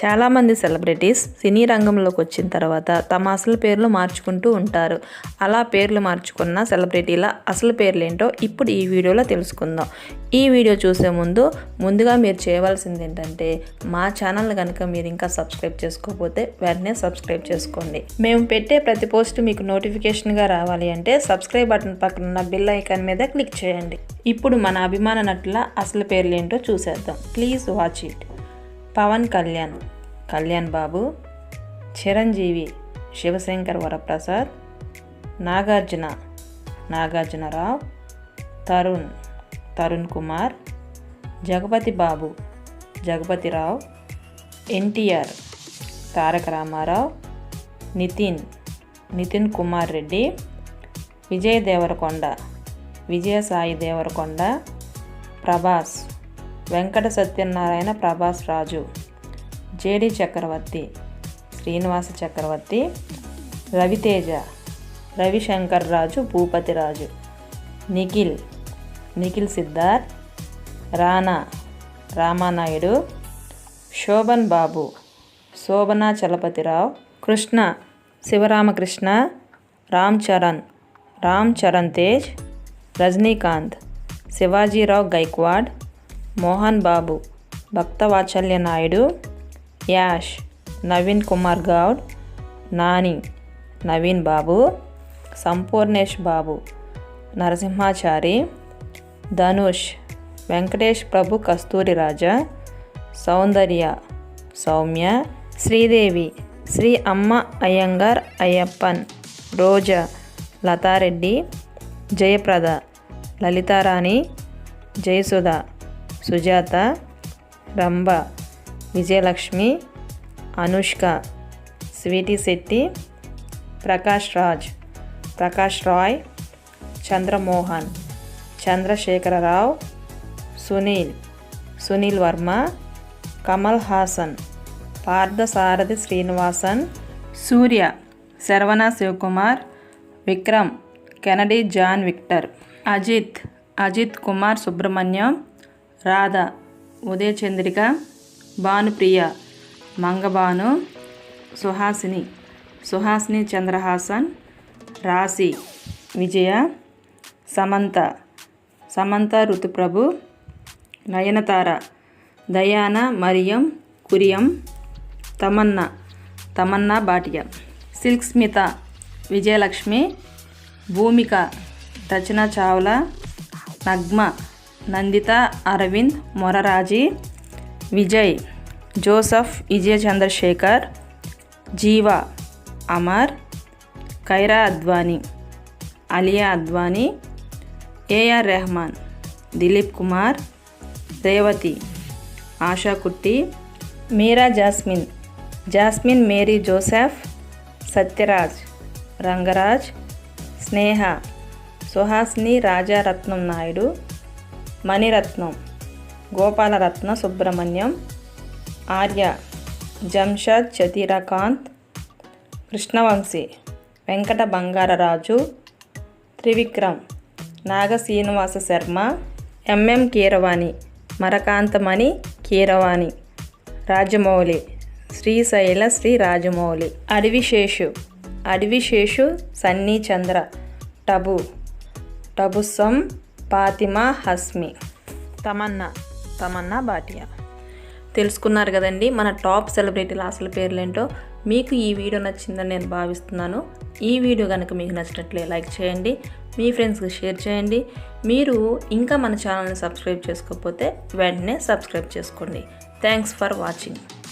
చాలామంది సెలబ్రిటీస్ సినీ రంగంలోకి వచ్చిన తర్వాత తమ అసలు పేర్లు మార్చుకుంటూ ఉంటారు. అలా పేర్లు మార్చుకున్న సెలబ్రిటీల అసలు పేర్లు ఏంటో ఇప్పుడు ఈ వీడియోలో తెలుసుకుందాం. ఈ వీడియో చూసే ముందు ముందుగా మీరు చేయవలసింది ఏంటంటే మా ఛానల్ కనుక మీరు ఇంకా సబ్స్క్రైబ్ చేసుకోకపోతే వెంటనే సబ్స్క్రైబ్ చేసుకోండి. మేము పెట్టే ప్రతి పోస్ట్ మీకు నోటిఫికేషన్గా రావాలి అంటే సబ్స్క్రైబ్ బటన్ పక్కన ఉన్న బిల్ ఐకాన్ మీద క్లిక్ చేయండి. ఇప్పుడు మన అభిమాన నటుల అసలు పేర్లు ఏంటో చూసేద్దాం. Please watch it. Pawan Kalyan Kalyan Babu Chiranjeevi Sivasankar Varaprasad Nagarjuna Nagarjunarao Tarun Tarun Kumar Jagapathi Babu Jagapathirao NTR Taraka Ramarao Nitin Nitin Kumar Reddy Vijay Deverakonda Vijayasai Deverakonda Prabhas. Venkata Satyanarayana Prabhas Raju JD Chakravarthy Srinivasa Chakravarthy Raviteja Ravishankar Raju Bhupathi Raju Nikhil Nikhil Siddharth Rana Ramanaidu Sobhan Babu Sobhana Chalapathirao Krishna Sivaramakrishna Ram Charan Ram Charan Tej Rajinikanth Shivajirao Gaekwad Mohan Babu Bhaktavatsalya Naidu Yash Naveen Kumar Gowda Nani Naveen Babu Sampoornesh Babu Narasimhachari Dhanush Venkatesh Prabhu Kasthuri Raja Soundarya Sowmya Sridevi Sri Amma Ayyangar Ayyappan Roja Latha Reddy Jayaprada Lalitharani Jayasudha Sujatha Rambha Vijayalakshmi Anushka Sweety Shetty Prakash Raj Prakash Rai Chandramohan Chandrasekhararao Sunil Sunil Varma Kamal Haasan Parthasarathy Srinivasan Suriya Saravana Sivakumar Vikram Kennedy John Victor Ajith Ajith Kumar Subramaniam Radha Udayachandrika Bhanupriya Mangabhanu Suhasini Suhasini Chandrahasan Raasi Vijaya Samantha Samantha Ruthuprabhu Nayanthara Diana Mariam Kurian Tamannaah Tamannaah Bhatia Silk Smitha Vijayalakshmi Bhumika Rachana Chawla Nagma Nanditha Arvind Morarji Vijay Joseph Vijaya Chandrasekhar Jeeva Amar Kiara Advani Alia Advani AR Rahman Dilip Kumar Revathi Asha Kutty Meera Jasmine Jasmine Mary Joseph Sathyaraj Rangaraj Sneha Suhasini Rajarathnam Naidu Maniratnam Gopalaratnam Subramaniam Arya Jamshad Chathirakanth Krishnavamsi Venkata Bangararaju Trivikram Naga Srinivasa Sharma MM Keeravani Marakathamani Keeravani Rajamouli Srisaila Sri Rajamouli Adivi Sesh Adivi Sesh Sunny Chandra Tabu Tabassum Fatima Hashmi. Tamannaah Tamannaah Bhatia. తెలుసుకున్నారు కదండి మన top సెలబ్రిటీల అసలు పేర్లేంటో. మీకు ఈ video నచ్చిందని నేను భావిస్తున్నాను. ఈ వీడియో కనుక మీకు నచ్చినట్లే లైక్ చేయండి మీ ఫ్రెండ్స్కి షేర్ చేయండి. మీరు ఇంకా మన ఛానల్ని సబ్స్క్రైబ్ చేసుకోకపోతే వెంటనే సబ్స్క్రైబ్ చేసుకోండి. Thanks for watching.